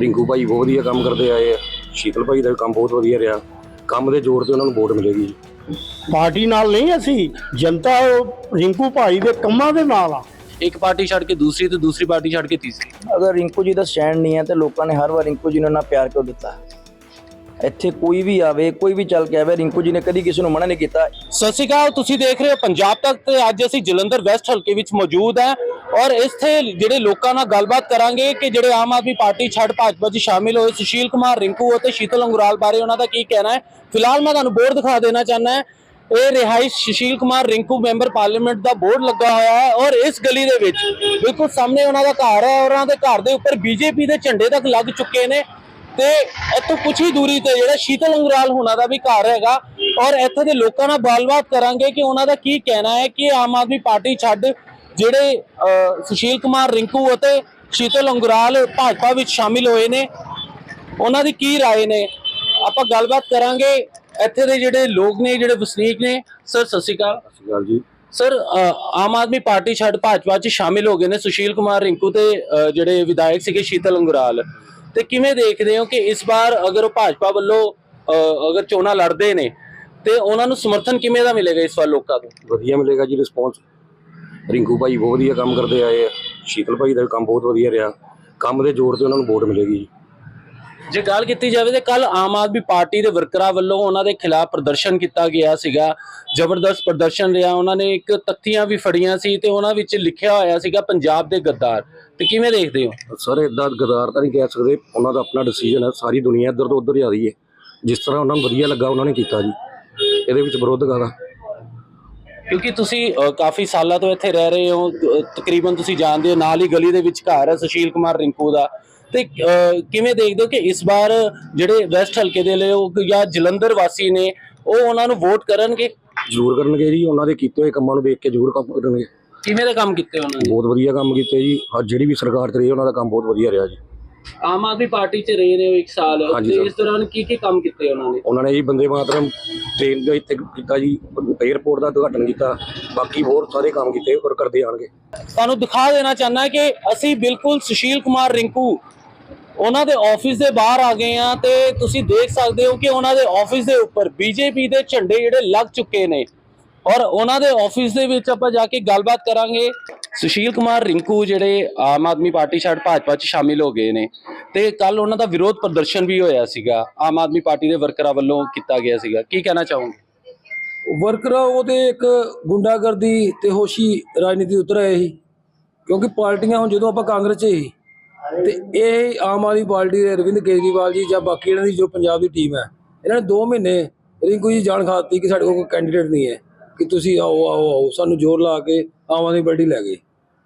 ਰਿੰਕੂ ਭਾਈ ਬਹੁਤ ਵਧੀਆ ਕੰਮ ਕਰਦੇ ਆਏ ਆ। ਸ਼ੀਤਲ ਭਾਈ ਦਾ ਵੀ ਕੰਮ ਬਹੁਤ ਵਧੀਆ ਰਿਹਾ। ਕੰਮ ਦੇ ਜ਼ੋਰ ਤੇ ਉਹਨਾਂ ਨੂੰ ਵੋਟ ਮਿਲੇਗੀ ਪਾਰਟੀ ਨਾਲ ਨਹੀਂ ਅਸੀਂ ਜਨਤਾ ਉਹ ਰਿੰਕੂ ਭਾਈ ਦੇ ਕੰਮਾਂ ਦੇ ਨਾਲ ਆ। ਇੱਕ ਪਾਰਟੀ ਛੱਡ ਕੇ ਦੂਸਰੀ ਤੇ ਦੂਸਰੀ ਪਾਰਟੀ ਛੱਡ ਕੇ ਤੀਸਰੀ। ਅਗਰ ਰਿੰਕੂ ਜੀ ਦਾ ਸਟੈਂਡ ਨਹੀਂ ਹੈ ਤੇ ਲੋਕਾਂ ਨੇ ਹਰ ਵਾਰ ਰਿੰਕੂ ਜੀ ਨੂੰ ਨਾ ਪਿਆਰ ਕਿਉਂ ਦਿੱਤਾ? ਇੱਥੇ ਕੋਈ ਵੀ ਆਵੇ, ਕੋਈ ਵੀ ਚੱਲ ਕੇ ਆਵੇ, ਰਿੰਕੂ ਜੀ ਨੇ ਕਦੀ ਕਿਸੇ ਨੂੰ ਮਨਾ ਨਹੀਂ ਕੀਤਾ। ਸਤਿ ਸ਼੍ਰੀ ਅਕਾਲ, ਤੁਸੀਂ ਦੇਖ ਰਹੇ ਹੋ ਪੰਜਾਬ ਤੱਕ ਤੇ ਅੱਜ ਅਸੀਂ ਜਲੰਧਰ ਵੈਸਟ ਹਲਕੇ ਵਿੱਚ ਮੌਜੂਦ ਹੈ ਔਰ ਇੱਥੇ ਜਿਹੜੇ ਲੋਕਾਂ ਨਾਲ ਗੱਲਬਾਤ ਕਰਾਂਗੇ ਕਿ ਜਿਹੜੇ ਆਮ ਆਦਮੀ ਪਾਰਟੀ ਛੱਡ ਭਾਜਪਾ 'ਚ ਸ਼ਾਮਿਲ ਹੋਏ, ਸੁਸ਼ੀਲ ਕੁਮਾਰ, ਰਿੰਕੂ ਅਤੇ ਸ਼ੀਤਲ ਅੰਗੁਰਾਲ ਬਾਰੇ ਉਹਨਾਂ ਦਾ ਕੀ ਕਹਿਣਾ ਹੈ। ਫਿਲਹਾਲ ਮੈਂ ਤੁਹਾਨੂੰ ਬੋਰਡ ਦਿਖਾ ਦੇਣਾ ਚਾਹੁੰਦਾ ਹਾਂ। ਇਹ ਰਿਹਾਇਸ਼ ਸੁਸ਼ੀਲ ਕੁਮਾਰ, ਰਿੰਕੂ ਮੈਂਬਰ ਪਾਰਲੀਮੈਂਟ ਦਾ ਬੋਰਡ ਲੱਗਾ ਹੋਇਆ ਹੈ ਔਰ ਇਸ ਗਲੀ ਦੇ ਵਿੱਚ ਬਿਲਕੁਲ ਸਾਹਮਣੇ ਉਹਨਾਂ ਦਾ ਘਰ ਹੈ ਔਰ ਉਹਨਾਂ ਦੇ ਘਰ ਦੇ ਉੱਪਰ ਬੀਜੇਪੀ ਦੇ ਝੰਡੇ ਤੱਕ ਲੱਗ ਚੁੱਕੇ ਨੇ। ਤੇ ਇੱਥੋਂ ਕੁਝ ਹੀ ਦੂਰੀ ਤੇ ਜਿਹੜਾ ਸ਼ੀਤਲ ਅੰਗਰਾਲ ਹੋਣਾ ਦਾ ਵੀ ਘਰ ਹੈਗਾ ਔਰ ਇੱਥੇ ਦੇ ਲੋਕਾਂ ਨਾਲ ਗੱਲਬਾਤ ਕਰਾਂਗੇ ਕਿ ਉਹਨਾਂ ਦਾ ਕੀ ਕਹਿਣਾ ਹੈ ਕਿ ਆਮ ਆਦਮੀ ਪਾਰਟੀ ਛੱਡ ਜਿਹੜੇ ਅਹ, ਸੁਸ਼ੀਲ ਕੁਮਾਰ ਰਿੰਕੂ ਅਤੇ ਸ਼ੀਤਲ ਅੰਗਰਾਲ ਭਾਜਪਾ ਵਿੱਚ ਸ਼ਾਮਿਲ ਹੋਏ ਨੇ ਉਹਨਾਂ ਦੀ ਕੀ رائے ਨੇ ਆਪਾਂ ਗੱਲਬਾਤ ਕਰਾਂਗੇ ਇੱਥੇ ਦੇ ਜਿਹੜੇ ਲੋਕ ਨੇ ਜਿਹੜੇ ਵਸਨੀਕ ਨੇ ਸਰ ਸਤਿ ਸ਼੍ਰੀ ਅਕਾਲ ਸਤਿ ਸ਼੍ਰੀ ਅਕਾਲ ਜੀ ਸਰ ਅ, ਆਮ ਆਦਮੀ ਪਾਰਟੀ ਛੱਡ ਭਾਜਪਾ 'ਚ ਸ਼ਾਮਿਲ ਹੋ ਗਏ ਨੇ ਸੁਸ਼ੀਲ ਕੁਮਾਰ ਰਿੰਕੂ ਤੇ ਅ, ਜਿਹੜੇ ਵਿਧਾਇਕ ਸੀਗੇ ਸ਼ੀਤਲ ਅੰਗੁਰਾਲ ਤੇ ਕਿਵੇਂ ਦੇਖਦੇ ਹੋ ਕਿ ਇਸ ਵਾਰ ਅਗਰ ਉਹ ਭਾਜਪਾ ਵੱਲੋਂ ਅ, ਅਗਰ ਚੋਣਾਂ ਲੜਦੇ ਨੇ ਤੇ ਉਹਨਾਂ ਨੂੰ ਸਮਰਥਨ ਕਿਵੇਂ ਦਾ ਮਿਲੇਗਾ ਇਸ ਵਾਰ ਲੋਕਾਂ ਤੋਂ ਵਧੀਆ ਮਿਲੇਗਾ ਜੀ ਰਿਸਪੌਂਸ ਰਿੰਕੂ ਭਾਈ ਬਹੁਤ ਵਧੀਆ ਕੰਮ ਕਰਦੇ ਆਏ ਆ। ਸ਼ੀਤਲ ਭਾਈ ਦਾ ਵੀ ਕੰਮ ਬਹੁਤ ਵਧੀਆ ਰਿਹਾ। ਕੰਮ ਦੇ ਜ਼ੋਰ ਤੇ ਉਹਨਾਂ ਨੂੰ ਵੋਟ ਮਿਲੇਗੀ ਜੀ। ਜੇ ਗੱਲ ਕੀਤੀ ਜਾਵੇ ਤੇ ਕੱਲ ਆਮ ਆਦਮੀ ਪਾਰਟੀ ਦੇ ਵਰਕਰਾਂ ਵੱਲੋਂ ਉਹਨਾਂ ਦੇ ਖਿਲਾਫ ਪ੍ਰਦਰਸ਼ਨ ਕੀਤਾ ਗਿਆ ਸੀਗਾ ਜ਼ਬਰਦਸਤ ਪ੍ਰਦਰਸ਼ਨ ਰਿਹਾ ਉਹਨਾਂ ਨੇ ਇੱਕ ਤਖਤੀਆਂ ਵੀ ਫੜੀਆਂ ਸੀ ਤੇ ਉਹਨਾਂ ਵਿੱਚ ਲਿਖਿਆ ਹੋਇਆ ਸੀਗਾ ਪੰਜਾਬ ਦੇ ਗੱਦਾਰ। ਤੇ ਕਿਵੇਂ ਦੇਖਦੇ ਹੋ? ਸਰ ਇਦਾਂ ਗਦਾਰ ਤਾਂ ਨਹੀਂ ਕਹਿ ਸਕਦੇ ਉਹਨਾਂ ਦਾ ਆਪਣਾ ਡਿਸੀਜਨ ਹੈ ਸਾਰੀ ਦੁਨੀਆ ਇੱਧਰ ਤੋਂ ਉੱਧਰ ਜਾ ਰਹੀ ਹੈ। ਜਿਸ ਤਰ੍ਹਾਂ ਉਹਨਾਂ ਨੂੰ ਵਧੀਆ ਲੱਗਾ ਉਹਨਾਂ ਨੇ ਕੀਤਾ ਜੀ। ਇਹਦੇ ਵਿੱਚ ਵਿਰੋਧ ਕਾਹਦਾ? ਕਿਉਂਕਿ ਤੁਸੀਂ ਅ, ਕਾਫੀ ਸਾਲਾਂ ਤੋਂ ਇੱਥੇ ਰਹਿ ਰਹੇ ਹੋ ਅ, ਤਕਰੀਬਨ ਤੁਸੀਂ ਜਾਣਦੇ ਹੋ ਨਾਲ ਹੀ ਗਲੀ ਦੇ ਵਿੱਚ ਘਰ ਹੈ ਸੁਸ਼ੀਲ ਕੁਮਾਰ ਰਿੰਕੂ ਦਾ। ਤੇ ਕਿਵੇਂ ਦੇਖਦੇ ਹੋ ਕਿ ਇਸ ਵਾਰ ਜਿਹੜੇ ਵੈਸਟ ਹਲਕੇ ਦੇ ਲੋਕ ਜਾਂ ਜਲੰਧਰ ਵਾਸੀ ਨੇ ਉਹ ਉਹਨਾਂ ਨੂੰ ਵੋਟ ਕਰਨਗੇ? ਜ਼ਰੂਰ ਕਰਨਗੇ ਜੀ ਉਹਨਾਂ ਦੇ ਕੀਤੇ ਹੋਏ ਕੰਮਾਂ ਨੂੰ ਦੇਖ ਕੇ ਜ਼ਰੂਰ ਕੰਮ ਕਰਨਗੇ। ਕਿਵੇਂ ਦੇ ਕੰਮ ਕੀਤੇ ਉਹਨਾਂ ਨੇ? ਬਹੁਤ ਵਧੀਆ ਕੰਮ ਕੀਤੇ ਜੀ ਜਿਹੜੀ ਵੀ ਸਰਕਾਰ ਚ ਰਹੀ ਉਹਨਾਂ ਦਾ ਕੰਮ ਬਹੁਤ ਵਧੀਆ ਰਿਹਾ ਜੀ। ਆਮ ਆਦਮੀ ਪਾਰਟੀ 'ਚ ਰਹੇ ਨੇ ਉਹ ਇੱਕ ਸਾਲ। ਇਸ ਦੌਰਾਨ ਕੀ ਕੀ ਕੰਮ ਕੀਤੇ ਉਹਨਾਂ ਨੇ? ਉਹਨਾਂ ਨੇ ਜੀ ਬੰਦੇ ਮਾਤਰਮ ਟ੍ਰੇਨ ਦੇ ਇੱਥੇ ਕੀਤਾ ਜੀ 에ਅਰਪੋਰਟ ਦਾ ਉਦਘਾਟਨ ਕੀਤਾ ਬਾਕੀ ਹੋਰ ਸਾਰੇ ਕੰਮ ਕੀਤੇ ਔਰ ਕਰਦੇ ਆਣਗੇ ਤੁਹਾਨੂੰ ਦਿਖਾ ਦੇਣਾ ਚਾਹੁੰਦਾ ਕਿ ਅਸੀਂ ਬਿਲਕੁਲ ਸੁਸ਼ੀਲ ਕੁਮਾਰ ਰਿੰਕੂ ਉਹਨਾਂ ਦੇ ਆਫਿਸ ਦੇ ਬਾਹਰ ਆ ਗਏ ਆ ਤੇ ਤੁਸੀਂ ਦੇਖ ਸਕਦੇ ਹੋ ਕਿ ਉਹਨਾਂ ਦੇ ਆਫਿਸ ਦੇ ਉੱਪਰ ਬੀਜੇਪੀ ਦੇ ਝੰਡੇ ਜਿਹੜੇ ਲੱਗ ਚੁੱਕੇ ਨੇ। ਔਰ ਉਹਨਾਂ ਦੇ ਆਫਿਸ ਦੇ ਵਿੱਚ ਆਪਾਂ ਜਾ ਕੇ ਗੱਲਬਾਤ ਕਰਾਂਗੇ। ਸੁਸ਼ੀਲ ਕੁਮਾਰ ਰਿੰਕੂ ਜਿਹੜੇ ਆਮ ਆਦਮੀ ਪਾਰਟੀ ਛੱਡ ਭਾਜਪਾ 'ਚ ਸ਼ਾਮਿਲ ਹੋ ਗਏ ਨੇ ਤੇ ਕੱਲ ਉਹਨਾਂ ਦਾ ਵਿਰੋਧ ਪ੍ਰਦਰਸ਼ਨ ਵੀ ਹੋਇਆ ਸੀਗਾ। ਆਮ ਆਦਮੀ ਪਾਰਟੀ ਦੇ ਵਰਕਰਾਂ ਵੱਲੋਂ ਕੀਤਾ ਗਿਆ ਸੀਗਾ। ਕੀ ਕਹਿਣਾ ਚਾਹੋਗੇ? ਵਰਕਰ ਉਹਦੇ ਇੱਕ ਗੁੰਡਾਗਰਦੀ ਤੇ ਹੋਸ਼ੀ ਰਾਜਨੀਤੀ ਉਤਰ ਆਏ ਸੀ। ਕਿਉਂਕਿ ਪਾਰਟੀਆਂ ਹੁਣ ਜਦੋਂ ਆਪਾਂ ਕਾਂਗਰਸ 'ਚ ਸੀ ਤੇ ਇਹ ਆਮ ਆਦਮੀ ਪਾਰਟੀ ਦੇ ਅਰਵਿੰਦ ਕੇਜਰੀਵਾਲ ਜੀ ਜਾਂ ਬਾਕੀ ਇਹਨਾਂ ਦੀ ਜੋ ਪੰਜਾਬ ਦੀ ਟੀਮ ਹੈ, ਇਹਨਾਂ ਨੇ 2 ਮਹੀਨੇ ਰਿੰਕੂ ਜੀ ਜਾਣ ਖਾਤੀ ਕਿ ਸਾਡੇ ਕੋਲ ਕੋਈ ਕੈਂਡੀਡੇਟ ਨਹੀਂ ਹੈ, ਕਿ ਤੁਸੀਂ ਆਓ ਆਓ ਆਓ, ਸਾਨੂੰ ਜ਼ੋਰ ਲਾ ਕੇ ਆਮ ਆਦਮੀ ਪਾਰਟੀ ਲੈ ਗਏ।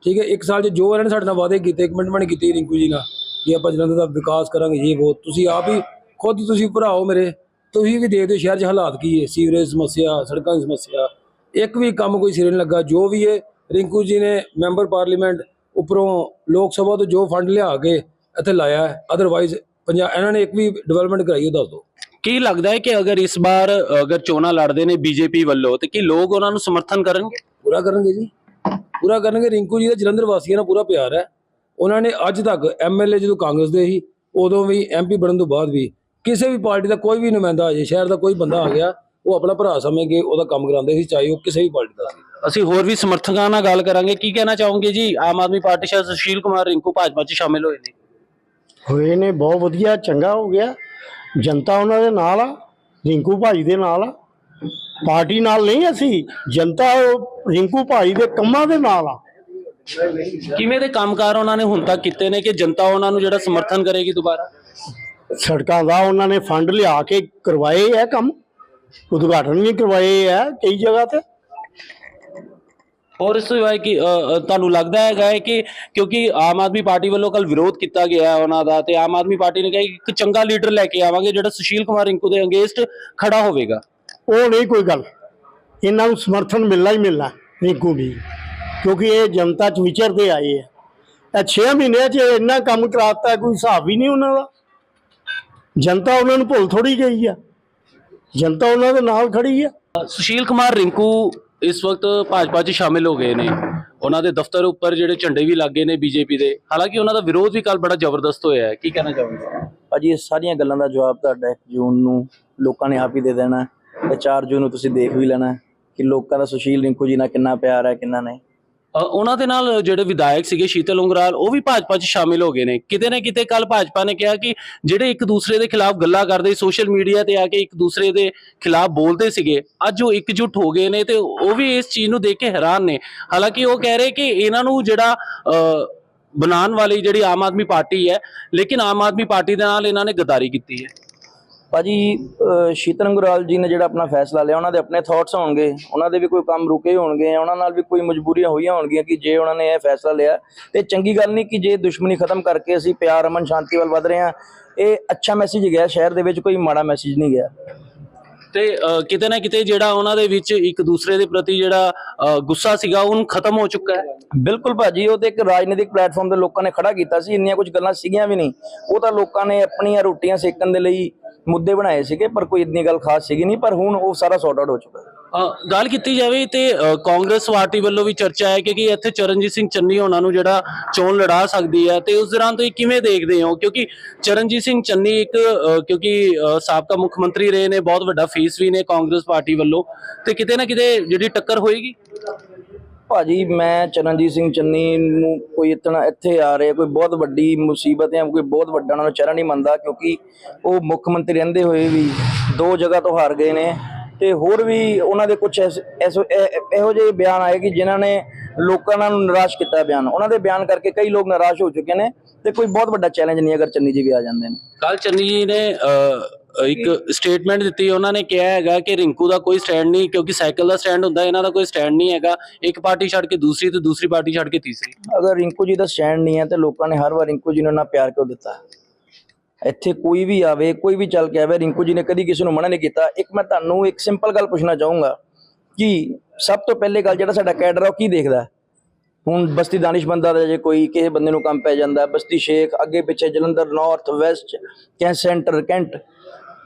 ਠੀਕ ਹੈ, ਇੱਕ ਸਾਲ 'ਚ ਜੋ ਇਹਨਾਂ ਨੇ ਸਾਡੇ ਨਾਲ ਵਾਅਦੇ ਕੀਤੇ ਕਮਿਟਮੈਂਟ ਕੀਤੀ ਰਿੰਕੂ ਜੀ ਨਾਲ, ਕਿ ਆਪਾਂ ਜਲੰਧਰ ਦਾ ਵਿਕਾਸ ਕਰਾਂਗੇ, ਇਹ ਬਹੁਤ, ਤੁਸੀਂ ਆਪ ਹੀ ਖੁਦ ਤੁਸੀਂ ਭਰਾਓ ਮੇਰੇ, ਤੁਸੀਂ ਵੀ ਦੇਖਦੇ ਹੋ ਸ਼ਹਿਰ 'ਚ ਹਾਲਾਤ ਕੀ ਹੈ, ਸੀਵਰੇਜ ਸਮੱਸਿਆ, ਸੜਕਾਂ ਦੀ ਸਮੱਸਿਆ, ਇੱਕ ਵੀ ਕੰਮ ਕੋਈ ਸਿਰੇ ਨਹੀਂ ਲੱਗਾ, ਜੋ ਵੀ ਹੈ, ਰਿੰਕੂ ਜੀ ਨੇ ਮੈਂਬਰ ਪਾਰਲੀਮੈਂਟ ਉੱਪਰੋਂ ਲੋਕ ਸਭਾ ਤੋਂ ਜੋ ਫੰਡ ਲਿਆ ਕੇ ਇੱਥੇ ਲਾਇਆ ਹੈ ਅਦਰਵਾਈਜ਼ ਪੰਜਾਬ ਇਹਨਾਂ ਨੇ ਇੱਕ ਵੀ ਡਿਵੈਲਪਮੈਂਟ ਕਰਾਈ ਉਹ ਦੱਸ ਦਿਓ। ਕੀ ਲੱਗਦਾ ਹੈ ਕਿ ਅਗਰ ਇਸ ਵਾਰ ਅਗਰ ਚੋਣਾਂ ਲੜਦੇ ਨੇ ਬੀਜੇਪੀ ਵੱਲੋਂ ਤੇ ਕੀ ਲੋਕ ਉਹਨਾਂ ਨੂੰ ਸਮਰਥਨ ਕਰਨਗੇ? ਪੂਰਾ ਕਰਨਗੇ ਜੀ। ਪੂਰਾ ਕਰਨਗੇ ਰਿੰਕੂ ਜੀ ਦਾ ਜਲੰਧਰ ਵਾਸੀਆਂ ਨਾਲ ਪੂਰਾ ਪਿਆਰ ਹੈ। ਉਹਨਾਂ ਨੇ ਅੱਜ ਤੱਕ ਐਮਐਲਏ ਜਦੋਂ ਕਾਂਗਰਸ ਦੇ ਸੀ ਉਦੋਂ ਵੀ ਐਮਪੀ ਬਣਨ ਤੋਂ ਬਾਅਦ ਵੀ ਕਿਸੇ ਵੀ ਪਾਰਟੀ ਦਾ ਕੋਈ ਵੀ ਨੁਮਾਇੰਦਾ ਆ ਜੇ ਸ਼ਹਿਰ ਦਾ ਕੋਈ ਬੰਦਾ ਆ ਗਿਆ ਉਹ ਆਪਣਾ ਭਰਾ ਸਮਝ ਕੇ ਉਹਦਾ ਕੰਮ ਕਰਾਉਂਦੇ ਸੀ ਚਾਹੇ ਉਹ ਕਿਸੇ ਵੀ ਪਾਰਟੀ ਦਾ ਸੀ ਅਸੀਂ ਹੋਰ ਵੀ ਸਮਰਥਕਾਂ ਨਾਲ ਗੱਲ ਕਰਾਂਗੇ। ਕੀ ਕਹਿਣਾ ਚਾਹੋਗੇ ਜੀ? ਆਮ ਆਦਮੀ ਪਾਰਟੀ ਸ਼ਾਇਦ ਸੁਸ਼ੀਲ ਕੁਮਾਰ ਰਿੰਕੂ ਭਾਜਪਾ 'ਚ ਸ਼ਾਮਿਲ ਹੋਏ ਨੇ। ਹੋਏ ਨੇ ਬਹੁਤ ਵਧੀਆ ਚੰਗਾ ਹੋ ਗਿਆ। ਜਨਤਾ ਉਹਨਾਂ ਦੇ ਨਾਲ ਆ ਰਿੰਕੂ ਭਾਈ ਦੇ ਨਾਲ ਆ। ਪਾਰਟੀ ਨਾਲ ਨਹੀਂ ਅਸੀਂ ਜਨਤਾ ਉਹ ਰਿੰਕੂ ਭਾਈ ਦੇ ਕੰਮਾਂ ਦੇ ਨਾਲ ਆ। ਕਿਵੇਂ ਦੇ ਕੰਮਕਾਰ ਉਹਨਾਂ ਨੇ ਹੁਣ ਤੱਕ ਕੀਤੇ ਨੇ ਕਿ ਜਨਤਾ ਉਹਨਾਂ ਨੂੰ ਜਿਹੜਾ ਸਮਰਥਨ ਕਰੇਗੀ ਦੁਬਾਰਾ? ਸੜਕਾਂ ਦਾ ਉਹਨਾਂ ਨੇ ਫੰਡ ਲਿਆ ਕੇ ਕਰਵਾਏ ਆ ਕੰਮ। ਉਦਘਾਟਨ ਵੀ ਕਰਵਾਏ ਆ ਕਈ ਜਗ੍ਹਾ ਤੇ। ਹੋਰ ਇਸ ਤੋਂ ਇਲਾਵਾ ਕਿ ਤੁਹਾਨੂੰ ਲੱਗਦਾ ਹੈਗਾ ਹੈ ਕਿ ਕਿਉਂਕਿ ਆਮ ਆਦਮੀ ਪਾਰਟੀ ਵੱਲੋਂ ਕੱਲ ਵਿਰੋਧ ਕੀਤਾ ਗਿਆ ਹੈ ਉਹਨਾਂ ਦਾ ਤੇ ਆਮ ਆਦਮੀ ਪਾਰਟੀ ਨੇ ਕਿਹਾ ਕਿ ਇੱਕ ਚੰਗਾ ਲੀਡਰ ਲੈ ਕੇ ਆਵਾਂਗੇ ਜਿਹੜਾ ਸੁਸ਼ੀਲ ਕੁਮਾਰ ਰਿੰਕੂ ਦੇ ਅਗੇਂਸਟ ਖੜਾ ਹੋਵੇਗਾ। ਉਹ ਨਹੀਂ ਕੋਈ ਗੱਲ। ਇਹਨਾਂ ਨੂੰ ਸਮਰਥਨ ਮਿਲਣਾ ਹੀ ਮਿਲਣਾ ਰਿੰਕੂ ਵੀ ਕਿਉਂਕਿ ਇਹ ਜਨਤਾ ਚ ਵਿਚਰਦੇ ਆਏ ਆ। ਇਹ 6 ਮਹੀਨਿਆਂ ਚ ਇੰਨਾ ਕੰਮ ਕਰਾਤਾ ਕੋਈ ਹਿਸਾਬ ਹੀ ਨਹੀਂ ਉਹਨਾਂ ਦਾ। ਜਨਤਾ ਉਹਨਾਂ ਨੂੰ ਭੁੱਲ ਥੋੜੀ ਗਈ ਆ। ਜਨਤਾ ਉਹਨਾਂ ਦੇ ਨਾਲ ਖੜੀ ਆ। ਸੁਸ਼ੀਲ ਕੁਮਾਰ ਰਿੰਕੂ ਇਸ ਵਕਤ ਭਾਜਪਾ 'ਚ ਸ਼ਾਮਿਲ ਹੋ ਗਏ ਨੇ। ਉਹਨਾਂ ਦੇ ਦਫ਼ਤਰ ਉੱਪਰ ਜਿਹੜੇ ਝੰਡੇ ਵੀ ਲੱਗੇ ਨੇ ਬੀਜੇਪੀ ਦੇ। ਹਾਲਾਂਕਿ ਉਹਨਾਂ ਦਾ ਵਿਰੋਧ ਵੀ ਕੱਲ ਬੜਾ ਜ਼ਬਰਦਸਤ ਹੋਇਆ ਹੈ। ਕੀ ਕਹਿਣਾ ਚਾਹੋਗੇ? ਭਾਜੀ, ਇਹ ਸਾਰੀਆਂ ਗੱਲਾਂ ਦਾ ਜਵਾਬ ਤੁਹਾਡਾ 1 ਜੂਨ ਨੂੰ ਲੋਕਾਂ ਨੇ ਆਪ ਹੀ ਦੇ ਦੇਣਾ ਹੈ। ਤੇ 4 ਜੂਨ ਨੂੰ ਤੁਸੀਂ ਦੇਖ ਵੀ ਲੈਣਾ ਕਿ ਲੋਕਾਂ ਦਾ ਸੁਸ਼ੀਲ ਰਿੰਕੂ ਜੀ ਨਾਲ ਕਿੰਨਾ ਪਿਆਰ ਹੈ, ਕਿੰਨਾ ਨਹੀਂ। ਉਹਨਾਂ ਦੇ ਨਾਲ ਜਿਹੜੇ ਵਿਧਾਇਕ ਸੀਗੇ ਸ਼ੀਤਲ ਉਂਗਰਾਲ, ਉਹ ਵੀ ਭਾਜਪਾ 'ਚ ਸ਼ਾਮਿਲ ਹੋ ਗਏ ਨੇ। ਕਿਤੇ ਨਾ ਕਿਤੇ ਕੱਲ ਭਾਜਪਾ ਨੇ ਕਿਹਾ ਕਿ ਜਿਹੜੇ ਇੱਕ ਦੂਸਰੇ ਦੇ ਖਿਲਾਫ ਗੱਲਾਂ ਕਰਦੇ ਸੋਸ਼ਲ ਮੀਡੀਆ ਤੇ ਆ ਕੇ ਇੱਕ ਦੂਸਰੇ ਦੇ ਖਿਲਾਫ ਬੋਲਦੇ ਸੀਗੇ, ਅੱਜ ਉਹ ਇਕਜੁੱਟ ਹੋ ਗਏ ਨੇ ਤੇ ਉਹ ਵੀ ਇਸ ਚੀਜ਼ ਨੂੰ ਦੇਖ ਕੇ ਹੈਰਾਨ ਨੇ। ਹਾਲਾਂਕਿ ਉਹ ਕਹਿ ਰਹੇ ਕਿ ਇਹਨਾਂ ਨੂੰ ਜਿਹੜਾ ਬਣਾਉਣ ਵਾਲੀ ਜਿਹੜੀ ਆਮ ਆਦਮੀ ਪਾਰਟੀ ਹੈ, ਲੇਕਿਨ ਆਮ ਆਦਮੀ ਪਾਰਟੀ ਦੇ ਨਾਲ ਇਹਨਾਂ ਨੇ ਗਦਾਰੀ ਕੀਤੀ ਹੈ। ਭਾਜੀ ਅਹ ਸ਼ੀਤਲ ਅੰਗਰਾਲ ਜੀ ਨੇ ਜਿਹੜਾ ਆਪਣਾ ਫੈਸਲਾ ਲਿਆ ਉਹਨਾਂ ਦੇ ਆਪਣੇ ਥਾਟਸ ਹੋਣਗੇ ਉਹਨਾਂ ਦੇ ਵੀ ਕੋਈ ਕੰਮ ਰੁਕੇ ਹੋਣਗੇ ਉਹਨਾਂ ਨਾਲ ਵੀ ਕੋਈ ਮਜਬੂਰੀਆਂ ਹੋਈਆਂ ਹੋਣਗੀਆਂ ਕਿ ਜੇ ਉਹਨਾਂ ਨੇ ਇਹ ਫੈਸਲਾ ਲਿਆ ਤੇ ਚੰਗੀ ਗੱਲ ਨਹੀਂ ਕਿ ਜੇ ਦੁਸ਼ਮਣੀ ਖਤਮ ਕਰਕੇ ਅਸੀਂ ਪਿਆਰ ਅਮਨ ਸ਼ਾਂਤੀ ਵੱਲ ਵਧ ਰਹੇ ਹਾਂ ਇਹ ਅੱਛਾ ਮੈਸੇਜ ਗਿਆ ਸ਼ਹਿਰ ਦੇ ਵਿੱਚ ਕੋਈ ਮਾੜਾ ਮੈਸੇਜ ਨਹੀਂ ਗਿਆ। ਤੇ ਕਿਤੇ ਨਾ ਕਿਤੇ ਜਿਹੜਾ ਉਹਨਾਂ ਦੇ ਵਿੱਚ ਇੱਕ ਦੂਸਰੇ ਦੇ ਪ੍ਰਤੀ ਜਿਹੜਾ ਗੁੱਸਾ ਸੀਗਾ ਉਹ ਹੁਣ ਖਤਮ ਹੋ ਚੁੱਕਾ ਹੈ। ਬਿਲਕੁਲ ਭਾਜੀ ਉਹ ਤੇ ਇੱਕ ਰਾਜਨੀਤਿਕ ਪਲੇਟਫਾਰਮ ਤੇ ਲੋਕਾਂ ਨੇ ਖੜਾ ਕੀਤਾ ਸੀ ਇੰਨੀਆਂ ਕੁਝ ਗੱਲਾਂ ਸੀਗੀਆਂ ਵੀ ਨਹੀਂ। ਉਹ ਤਾਂ ਲੋਕਾਂ ਨੇ ਆਪਣੀਆਂ ਰੋਟੀਆਂ ਸੇਕਣ ਦੇ ਲਈ ਮੁੱਦੇ ਬਣਾਏ ਸੀਗੇ, ਪਰ ਕੋਈ ਇੰਨੀ ਗੱਲ ਖਾਸ ਸੀਗੀ ਨਹੀਂ, ਪਰ ਹੁਣ ਉਹ ਸਾਰਾ ਸੌਟ ਆਊਟ ਹੋ ਚੁੱਕਾ ਹੈ। ਗੱਲ ਕੀਤੀ ਜਾਵੇ ਤੇ ਕਾਂਗਰਸ ਪਾਰਟੀ ਵੱਲੋਂ ਵੀ ਚਰਚਾ ਹੈ ਕਿ ਇੱਥੇ ਚਰਨਜੀਤ ਸਿੰਘ ਚੰਨੀ ਉਹਨਾਂ ਨੂੰ ਜਿਹੜਾ ਚੋਣ ਲੜਾ ਸਕਦੀ ਹੈ ਤੇ ਉਸ ਦੌਰਾਨ ਤੁਸੀਂ ਕਿਵੇਂ ਦੇਖਦੇ ਹੋ? ਕਿਉਂਕਿ ਚਰਨਜੀਤ ਸਿੰਘ ਚੰਨੀ ਇੱਕ ਕਿਉਂਕਿ ਸਾਬਕਾ ਮੁੱਖ ਮੰਤਰੀ ਰਹੇ ਨੇ, ਬਹੁਤ ਵੱਡਾ ਫੇਸ ਵੀ ਨੇ ਕਾਂਗਰਸ ਪਾਰਟੀ ਵੱਲੋਂ ਤੇ ਕਿਤੇ ਨਾ ਕਿਤੇ ਜਿਹੜੀ ਟੱਕਰ ਹੋਏਗੀ? ਭਾਜੀ ਮੈਂ ਚਰਨਜੀਤ ਸਿੰਘ ਚੰਨੀ ਨੂੰ ਕੋਈ ਇਤਨਾ ਇੱਥੇ ਆ ਰਿਹਾ, ਕੋਈ ਬਹੁਤ ਵੱਡੀ ਮੁਸੀਬਤ ਜਾਂ ਕੋਈ ਬਹੁਤ ਵੱਡਾ ਉਹਨਾਂ ਨੂੰ ਚਰਨ ਨਹੀਂ ਮੰਨਦਾ ਕਿਉਂਕਿ ਉਹ ਮੁੱਖ ਮੰਤਰੀ ਰਹਿੰਦੇ ਹੋਏ ਵੀ ਦੋ ਜਗ੍ਹਾ ਤੋਂ ਹਾਰ ਗਏ ਨੇ ਤੇ ਹੋਰ ਵੀ ਉਹਨਾਂ ਦੇ ਕੁਝ ਇਹੋ ਜਿਹੇ ਬਿਆਨ ਆਏ ਕਿ ਜਿਨ੍ਹਾਂ ਨੇ ਲੋਕਾਂ ਨੂੰ ਨਿਰਾਸ਼ ਕੀਤਾ ਬਿਆਨ। ਉਹਨਾਂ ਦੇ ਬਿਆਨ ਕਰਕੇ ਕਈ ਲੋਕ ਨਿਰਾਸ਼ ਹੋ ਚੁੱਕੇ ਨੇ ਤੇ ਕੋਈ ਬਹੁਤ ਵੱਡਾ ਚੈਲੰਜ ਨਹੀਂ ਅਗਰ ਚੰਨੀ ਜੀ ਵੀ ਆ ਜਾਂਦੇ ਨੇ। ਕੱਲ ਚੰਨੀ ਜੀ ਨੇ ਇੱਕ ਸਟੇਟਮੈਂਟ ਦਿੱਤੀ ਉਹਨਾਂ ਨੇ ਕਿਹਾ ਹੈਗਾ ਕਿ ਰਿੰਕੂ ਦਾ ਕੋਈ ਸਟੈਂਡ ਨਹੀਂ ਕਿਉਂਕਿ ਸਾਈਕਲ ਦਾ ਸਟੈਂਡ ਹੁੰਦਾ ਇਹਨਾਂ ਦਾ ਕੋਈ ਸਟੈਂਡ ਨਹੀਂ ਹੈਗਾ। ਇੱਕ ਪਾਰਟੀ ਛੱਡ ਕੇ ਦੂਸਰੀ ਤੇ ਦੂਸਰੀ ਪਾਰਟੀ ਛੱਡ ਕੇ ਤੀਸਰੀ। ਅਗਰ ਰਿੰਕੂ ਜੀ ਦਾ ਸਟੈਂਡ ਨਹੀਂ ਹੈ ਤੇ ਲੋਕਾਂ ਨੇ ਹਰ ਵਾਰ ਰਿੰਕੂ ਜੀ ਨੂੰ ਇੰਨਾ ਪਿਆਰ ਕਿਉਂ ਦਿੱਤਾ? ਇੱਥੇ ਕੋਈ ਵੀ ਆਵੇ ਕੋਈ ਵੀ ਚੱਲ ਕੇ ਆਵੇ ਰਿੰਕੂ ਜੀ ਨੇ ਕਦੀ ਕਿਸੇ ਨੂੰ ਮਨਾ ਨਹੀਂ ਕੀਤਾ। ਇੱਕ ਮੈਂ ਤੁਹਾਨੂੰ ਇੱਕ ਸਿੰਪਲ ਗੱਲ ਪੁੱਛਣਾ ਚਾਹੂੰਗਾ ਕਿ ਸਭ ਤੋਂ ਪਹਿਲੇ ਗੱਲ ਜਿਹੜਾ ਸਾਡਾ ਕੈਡਰ ਆ ਉਹ ਕੀ ਦੇਖਦਾ? ਹੁਣ ਬਸਤੀ ਦਾਨਿਸ਼ਮੰਦਾ ਦਾ ਜੇ ਕੋਈ ਕਿਸੇ ਬੰਦੇ ਨੂੰ ਕੰਮ ਪੈ ਜਾਂਦਾ ਬਸਤੀ ਸ਼ੇਖ ਅੱਗੇ ਪਿੱਛੇ Jalandhar north west cantt centre cantt.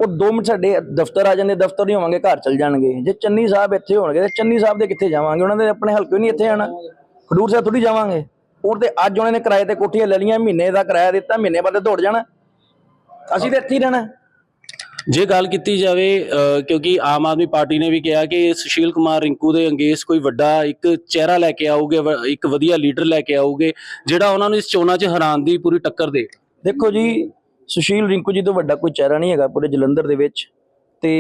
ਉਹ 2 ਮਿੰਟ ਸਾਡੇ ਦਫ਼ਤਰ ਆ ਜਾਂਦੇ ਦਫ਼ਤਰ ਨਹੀਂ ਹੋਵਾਂਗੇ ਘਰ ਚਲ ਜਾਣਗੇ। ਜੇ ਚੰਨੀ ਸਾਹਿਬ ਇੱਥੇ ਹੋਣਗੇ ਤੇ ਚੰਨੀ ਸਾਹਿਬ ਦੇ ਕਿੱਥੇ ਜਾਵਾਂਗੇ? ਉਹਨਾਂ ਦੇ ਆਪਣੇ ਹਲਕੇ ਨਹੀਂ ਇੱਥੇ ਆਣਾ ਖਡੂਰ ਸਾਹਿਬ ਥੋੜੀ ਜਾਵਾਂਗੇ। ਉਹ ਤੇ ਅੱਜ ਉਹਨਾਂ ਨੇ ਕਿਰਾਏ ਤੇ ਕੋਠੀਆਂ ਲੈ ਲਈਆਂ ਮਹੀਨੇ ਦਾ ਕਿਰਾਇਆ ਦਿੱਤਾ ਮਹੀਨੇ ਬਾਅਦ ਦੌੜ ਜਾਣਾ। ਅਸੀਂ ਤੇ ਇੱਥੇ ਹੀ ਰਹਿਣਾ। ਜੇ ਗੱਲ ਕੀਤੀ ਜਾਵੇ ਕਿਉਂਕਿ ਆਮ ਆਦਮੀ ਪਾਰਟੀ ਨੇ ਵੀ ਕਿਹਾ ਕਿ ਸੁਸ਼ੀਲ ਕੁਮਾਰ ਰਿੰਕੂ ਦੇ ਅੰਗੇਸ ਕੋਈ ਵੱਡਾ ਇੱਕ ਚਿਹਰਾ ਲੈ ਕੇ ਆਉਗੇ ਇੱਕ ਵਧੀਆ ਲੀਡਰ ਲੈ ਕੇ ਆਉਗੇ ਜਿਹੜਾ ਉਹਨਾਂ ਨੂੰ ਇਸ ਚੋਣਾਂ 'ਚ ਹਰਾਉਣ ਦੀ ਪੂਰੀ ਟੱਕਰ ਦੇ। ਦੇਖੋ ਜੀ ਸੁਸ਼ੀਲ ਰਿੰਕੂ ਜੀ ਤੋਂ ਵੱਡਾ ਕੋਈ ਚਿਹਰਾ ਨਹੀਂ ਹੈਗਾ ਪੂਰੇ ਜਲੰਧਰ ਦੇ ਵਿੱਚ ਤੇ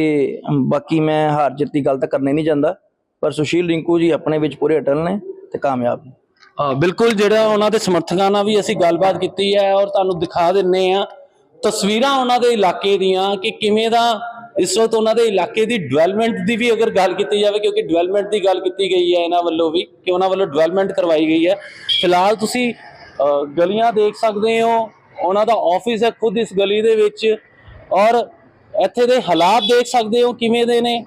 ਬਾਕੀ ਮੈਂ ਹਾਰ ਜਿੱਤ ਦੀ ਗੱਲ ਤਾਂ ਕਰਨੀ ਨਹੀਂ ਜਾਂਦਾ ਪਰ ਸੁਸ਼ੀਲ ਰਿੰਕੂ ਜੀ ਆਪਣੇ ਵਿੱਚ ਪੂਰੇ ਅਟਲ ਨੇ ਤੇ ਕਾਮਯਾਬ ਨੇ। ਅ, ਬਿਲਕੁਲ ਜਿਹੜਾ ਉਹਨਾਂ ਦੇ ਸਮਰਥਕਾਂ ਨਾਲ ਵੀ ਅਸੀਂ ਗੱਲਬਾਤ ਕੀਤੀ ਹੈ ਔਰ ਤੁਹਾਨੂੰ ਦਿਖਾ ਦਿੰਨੇ ਆ ਤਸਵੀਰਾਂ ਉਹਨਾਂ ਦੇ ਇਲਾਕੇ ਦੀਆਂ ਕਿ ਕਿਵੇਂ ਦਾ ਇਸ ਵਕਤ ਉਹਨਾਂ ਦੇ ਇਲਾਕੇ ਦੀ ਡਿਵੈਲਪਮੈਂਟ ਦੀ ਵੀ ਅਗਰ ਗੱਲ ਕੀਤੀ ਜਾਵੇ ਕਿਉਂਕਿ ਡਿਵੈਲਪਮੈਂਟ ਦੀ ਗੱਲ ਕੀਤੀ ਗਈ ਹੈ ਇਹਨਾਂ ਵੱਲੋਂ ਵੀ ਕਿ ਉਹਨਾਂ ਵੱਲੋਂ ਡਿਵੈਲਪਮੈਂਟ ਕਰਵਾਈ ਗਈ ਹੈ। ਫਿਲਹਾਲ ਤੁਸੀਂ ਗਲੀਆਂ ਦੇਖ ਸਕਦੇ ਹੋ ਉਹਨਾਂ ਦਾ ਆਫਿਸ ਹੈ ਖੁਦ ਇਸ ਗਲੀ ਦੇ ਵਿੱਚ। ਔਰ ਇੱਥੇ ਦੇ ਹਾਲਾਤ ਦੇਖ ਸਕਦੇ ਹੋ ਕਿਵੇਂ ਦੇ ਨੇ।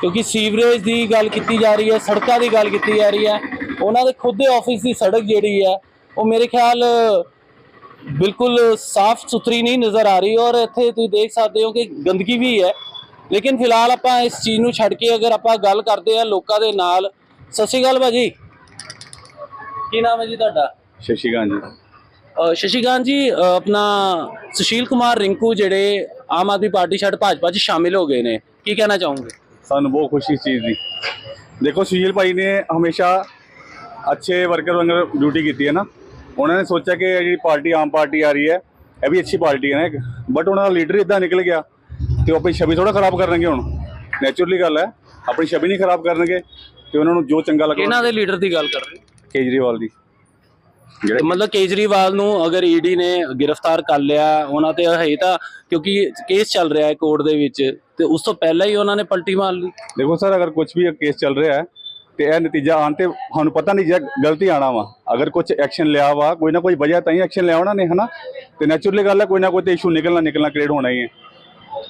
ਕਿਉਂਕਿ ਸੀਵਰੇਜ ਦੀ ਗੱਲ ਕੀਤੀ ਜਾ ਰਹੀ ਹੈ, ਸੜਕਾਂ ਦੀ ਗੱਲ ਕੀਤੀ ਜਾ ਰਹੀ ਹੈ। ਉਹਨਾਂ ਦੇ ਖੁਦ ਦੇ ਆਫਿਸ ਦੀ ਸੜਕ ਜਿਹੜੀ ਹੈ, ਉਹ ਮੇਰੇ ਖਿਆਲ ਬਿਲਕੁਲ ਸਾਫ਼ ਸੁਥਰੀ ਨਹੀਂ ਨਜ਼ਰ ਆ ਰਹੀ। ਔਰ ਇੱਥੇ ਤੁਸੀਂ ਦੇਖ ਸਕਦੇ ਹੋ ਕਿ ਗੰਦਗੀ ਵੀ ਹੈ। ਲੇਕਿਨ ਫਿਲਹਾਲ ਆਪਾਂ ਇਸ ਚੀਜ਼ ਨੂੰ ਛੱਡ ਕੇ ਅਗਰ ਆਪਾਂ ਗੱਲ ਕਰਦੇ ਹਾਂ ਲੋਕਾਂ ਦੇ ਨਾਲ, ਸਤਿ ਸ਼੍ਰੀ ਅਕਾਲ ਭਾਜੀ। ਕੀ ਨਾਮ ਹੈ ਜੀ ਤੁਹਾਡਾ? ਸ਼ਸ਼ੀਕਾਂਤ ਜੀ। ਸ਼ਸ਼ੀਕਾਂਤ ਜੀ ਆਪਣਾ ਸੁਸ਼ੀਲ ਕੁਮਾਰ ਰਿੰਕੂ ਜਿਹੜੇ ਆਮ ਆਦਮੀ ਪਾਰਟੀ ਛੱਡ ਭਾਜਪਾ 'ਚ ਸ਼ਾਮਿਲ ਹੋ ਗਏ ਨੇ ਕੀ ਕਹਿਣਾ ਚਾਹੋਗੇ? ਸਾਨੂੰ ਬਹੁਤ ਖੁਸ਼ੀ ਇਸ ਚੀਜ਼ ਦੀ। ਦੇਖੋ ਸੁਸ਼ੀਲ ਭਾਈ ਨੇ ਹਮੇਸ਼ਾ ਅੱਛੇ ਵਰਕਰ ਵਾਂਗਰ ਡਿਊਟੀ ਕੀਤੀ ਹੈ ਨਾ। ਉਹਨਾਂ ਨੇ ਸੋਚਿਆ ਕਿ ਜਿਹੜੀ ਪਾਰਟੀ ਆਮ ਪਾਰਟੀ ਆ ਰਹੀ ਹੈ ਇਹ ਵੀ ਅੱਛੀ ਪਾਰਟੀ ਹੈ ਨਾ ਇੱਕ। ਬਟ ਉਹਨਾਂ ਦਾ ਲੀਡਰ ਇਦਾਂ ਨਿਕਲ ਗਿਆ ਤੇ ਉਹ ਆਪਣੀ ਛਵੀ ਥੋੜਾ ਖਰਾਬ ਕਰਨਗੇ ਹੁਣ। ਨੈਚੁਰਲੀ ਗੱਲ ਹੈ ਆਪਣੀ ਛਵੀ ਨਹੀਂ ਖਰਾਬ ਕਰਨਗੇ ਤੇ ਉਹਨਾਂ ਨੂੰ ਜੋ ਚੰਗਾ ਲੱਗਦਾ ਕਿਹਨਾਂ ਦੇ ਲੀਡਰ ਦੀ ਗੱਲ ਕਰ ਰਹੇ ਕੇਜਰੀਵਾਲ ਦੀ। ਤੇ ਮਤਲਬ ਕੇਜਰੀਵਾਲ ਨੂੰ ਅਗਰ ਈਡੀ ਨੇ ਗ੍ਰਿਫਤਾਰ ਕਰ ਲਿਆ ਉਹਨਾਂ ਤੇ ਹੈ ਤਾਂ ਕਿਉਂਕਿ ਕੇਸ ਚੱਲ ਰਿਹਾ ਹੈ ਕੋਰਟ ਦੇ ਵਿੱਚ ਤੇ ਉਸ ਤੋਂ ਪਹਿਲਾਂ ਹੀ ਉਹਨਾਂ ਨੇ ਪਲਟੀ ਮਾਰ ਲਈ। ਦੇਖੋ ਸਰ ਅਗਰ ਕੁਝ ਵੀ ਕੇਸ ਚੱਲ ਰਿਹਾ ਹੈ ਤੇ ਇਹ ਨਤੀਜਾ ਆਉਣ ਤੇ ਸਾਨੂੰ ਪਤਾ ਨਹੀਂ ਜੇ ਗਲਤੀ ਆਣਾ ਵਾ। ਅਗਰ ਕੁਝ ਐਕਸ਼ਨ ਲਿਆ ਵਾ ਕੋਈ ਨਾ ਕੋਈ ਵਜ੍ਹਾ ਤਾਂ ਹੀ ਐਕਸ਼ਨ ਲਿਆ ਉਹਨਾਂ ਨੇ ਹਨਾ? ਤੇ ਨੈਚੁਰਲੀ ਗੱਲ ਹੈ ਕੋਈ ਨਾ ਕੋਈ ਤੇ ਇਸ਼ੂ ਨਿਕਲਣਾ ਨਿਕਲਣਾ ਕ੍ਰੀਏਟ ਹੋਣਾ ਹੀ ਹੈ।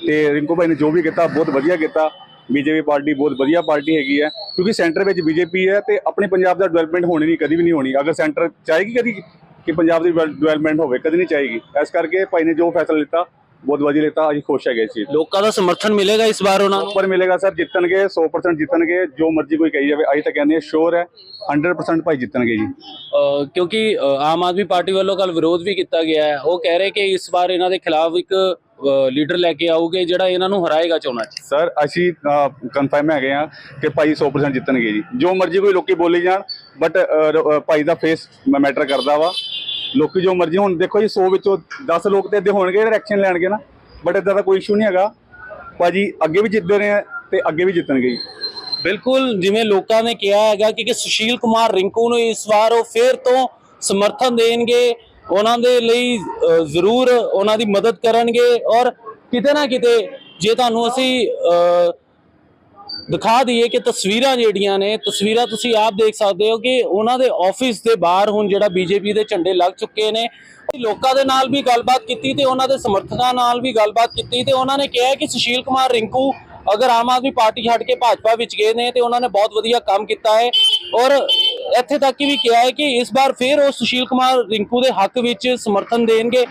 ਤੇ ਰਿੰਕੂ ਭਾਈ ਨੇ ਜੋ ਵੀ ਕੀਤਾ ਬਹੁਤ ਵਧੀਆ ਕੀਤਾ। ਬੀਜੇਪੀ ਪਾਰਟੀ ਬਹੁਤ ਵਧੀਆ ਪਾਰਟੀ ਹੈਗੀ ਹੈ ਕਿਉਂਕਿ ਸੈਂਟਰ ਵਿੱਚ ਬੀਜੇਪੀ ਹੈ ਤੇ ਆਪਣੇ ਪੰਜਾਬ ਦਾ ਡਿਵੈਲਪਮੈਂਟ ਹੋਣੀ ਨਹੀਂ ਕਦੀ ਵੀ ਨਹੀਂ ਹੋਣੀ। ਅਗਰ ਸੈਂਟਰ ਚਾਹੇਗੀ ਕਦੀ ਕਿ ਪੰਜਾਬ ਦੀ ਡਿਵੈਲਪਮੈਂਟ ਹੋਵੇ ਕਦੀ ਨਹੀਂ ਚਾਹੇਗੀ। ਇਸ ਕਰਕੇ ਭਾਈ ਨੇ ਜੋ ਫੈਸਲਾ ਲਿੱਤਾ ਬਹੁਤ ਵਧੀਆ ਲਿੱਤਾ ਅਸੀਂ ਖੁਸ਼ ਹੈਗੇ ਤੋਂ। ਲੋਕਾਂ ਦਾ ਸਮਰਥਨ ਮਿਲੇਗਾ ਇਸ ਵਾਰ ਉਹਨਾਂ ਉੱਪਰ ਮਿਲੇਗਾ ਸਰ ਜਿੱਤਣਗੇ 100% ਜਿੱਤਣਗੇ ਜੋ ਮਰਜ਼ੀ ਕੋਈ ਕਹੀ ਜਾਵੇ ਅਸੀਂ ਤਾਂ ਕਹਿੰਦੇ ਹਾਂ ਸ਼ੋਰ ਹੈ 100% ਭਾਈ ਜਿੱਤਣਗੇ ਜੀ। ਕਿਉਂਕਿ ਆਮ ਆਦਮੀ ਪਾਰਟੀ ਵੱਲੋਂ ਕੱਲ ਵਿਰੋਧ ਵੀ ਕੀਤਾ ਗਿਆ ਹੈ। ਉਹ ਕਹਿ ਰਹੇ ਕਿ ਇਸ ਵਾਰ ਇਹਨਾਂ ਦੇ ਖਿਲਾਫ ਇੱਕ ਲੀਡਰ ਲੈ ਕੇ ਆਉਗੇ ਜਿਹੜਾ ਇਹਨਾਂ ਨੂੰ ਹਰਾਏਗਾ ਚੋਣਾਂ 'ਚ? ਸਰ ਅਸੀਂ ਕਨਫਰਮ ਹੈਗੇ ਆ ਕਿ ਭਾਈ 100% ਜਿੱਤਣਗੇ ਜੀ। ਜੋ ਮਰਜ਼ੀ ਕੋਈ ਲੋਕੀ ਬੋਲੀ ਜਾਣ but Bhai the face matter ਕਰਦਾ ਵਾ। ਲੋਕੀ ਜੋ ਮਰਜ਼ੀ ਹੁਣ ਦੇਖੋ ਜੀ 100 ਵਿੱਚੋਂ 10 ਲੋਕ ਤੇ ਇੱਦੇ ਹੋਣਗੇ ਜਿਹੜੇ ਐਕਸ਼ਨ ਲੈਣਗੇ ਨਾ। ਬਟ ਇਦਾਂ ਦਾ ਕੋਈ ਇਸ਼ੂ ਨਹੀਂ ਹੈਗਾ। ਭਾਜੀ ਅੱਗੇ ਵੀ ਜਿੱਤਦੇ ਰਹੇ ਆ ਤੇ ਅੱਗੇ ਵੀ ਜਿੱਤਣਗੇ ਜੀ। ਬਿਲਕੁਲ ਜਿਵੇਂ ਲੋਕਾਂ ਨੇ ਕਿਹਾ ਹੈਗਾ ਕਿ ਸੁਸ਼ੀਲ ਕੁਮਾਰ ਰਿੰਕੂ ਨੂੰ ਇਸ ਵਾਰ ਉਹ ਫੇਰ ਤੋਂ ਸਮਰਥਨ ਦੇਣਗੇ। ਉਹਨਾਂ ਦੇ ਲਈ ਜ਼ਰੂਰ ਉਹਨਾਂ ਦੀ ਮਦਦ ਕਰਨਗੇ ਔਰ ਕਿਤੇ ਨਾ ਕਿਤੇ ਜੇ ਤੁਹਾਨੂੰ ਅਸੀਂ ਦਿਖਾ ਦਈਏ ਕਿ ਤਸਵੀਰਾਂ ਜਿਹੜੀਆਂ ਨੇ, ਤਸਵੀਰਾਂ ਤੁਸੀਂ ਆਪ ਦੇਖ ਸਕਦੇ ਹੋ ਕਿ ਉਹਨਾਂ ਦੇ ਆਫਿਸ ਦੇ ਬਾਹਰ ਹੁਣ ਜਿਹੜਾ ਬੀਜੇਪੀ ਦੇ ਝੰਡੇ ਲੱਗ ਚੁੱਕੇ ਨੇ। ਲੋਕਾਂ ਦੇ ਨਾਲ ਵੀ ਗੱਲਬਾਤ ਕੀਤੀ ਤੇ ਉਹਨਾਂ ਦੇ ਸਮਰਥਕਾਂ ਨਾਲ ਵੀ ਗੱਲਬਾਤ ਕੀਤੀ ਤੇ ਉਹਨਾਂ ਨੇ ਕਿਹਾ ਕਿ ਸੁਸ਼ੀਲ ਕੁਮਾਰ ਰਿੰਕੂ ਅਗਰ ਆਮ ਆਦਮੀ ਪਾਰਟੀ ਛੱਡ ਕੇ ਭਾਜਪਾ ਵਿੱਚ ਗਏ ਨੇ ਤੇ ਉਹਨਾਂ ਨੇ ਬਹੁਤ ਵਧੀਆ ਕੰਮ ਕੀਤਾ ਹੈ ਔਰ ਇੱਥੇ ਤੱਕ ਵੀ ਕਿਹਾ ਹੈ ਕਿ ਇਸ ਵਾਰ ਫਿਰ ਉਹ ਸੁਸ਼ੀਲ ਕੁਮਾਰ ਰਿੰਕੂ ਦੇ ਹੱਕ ਵਿੱਚ ਸਮਰਥਨ ਦੇਣਗੇ।